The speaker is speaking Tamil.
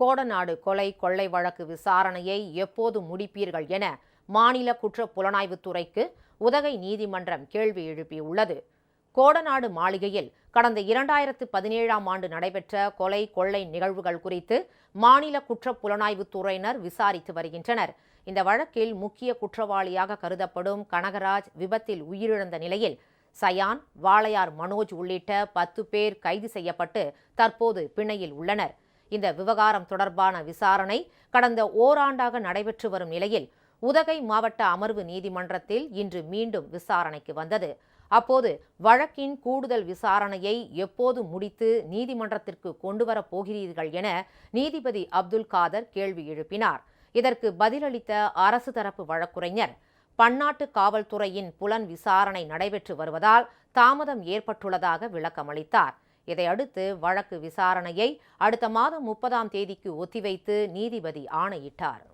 கோடநாடு கொலை கொள்ளை வழக்கு விசாரணையை எப்போது முடிப்பீர்கள் என மாநில குற்ற புலனாய்வுத்துறைக்கு உதகை நீதிமன்றம் கேள்வி எழுப்பியுள்ளது. கோடநாடு மாளிகையில் கடந்த இரண்டாயிரத்து பதினேழாம் ஆண்டு நடைபெற்ற கொலை கொள்ளை நிகழ்வுகள் குறித்து மாநில குற்ற புலனாய்வுத்துறையினர் விசாரித்து வருகின்றனர். இந்த வழக்கில் முக்கிய குற்றவாளியாக கருதப்படும் கனகராஜ் விபத்தில் உயிரிழந்த நிலையில் சயான் வாளையார் மனோஜ் உள்ளிட்ட பத்து பேர் கைது செய்யப்பட்டு தற்போது பிணையில் உள்ளனர். இந்த விவகாரம் தொடர்பான விசாரணை கடந்த ஓராண்டாக நடைபெற்று வரும் நிலையில் உதகை மாவட்ட அமர்வு நீதிமன்றத்தில் இன்று மீண்டும் விசாரணைக்கு வந்தது. அப்போது வழக்கின் கூடுதல் விசாரணையை எப்போது முடித்து நீதிமன்றத்திற்கு கொண்டுவரப் போகிறீர்கள் என நீதிபதி அப்துல் காதர் கேள்வி எழுப்பினார். இதற்கு பதிலளித்த அரசு தரப்பு வழக்குரைஞர் பன்னாட்டு காவல்துறையின் புலன் விசாரணை நடைபெற்று வருவதால் தாமதம் ஏற்பட்டுள்ளதாக விளக்கமளித்தார். இதையடுத்து வழக்கு விசாரணையை அடுத்த மாதம் முப்பதாம் தேதிக்கு ஒத்திவைத்து நீதிபதி ஆணையிட்டார்.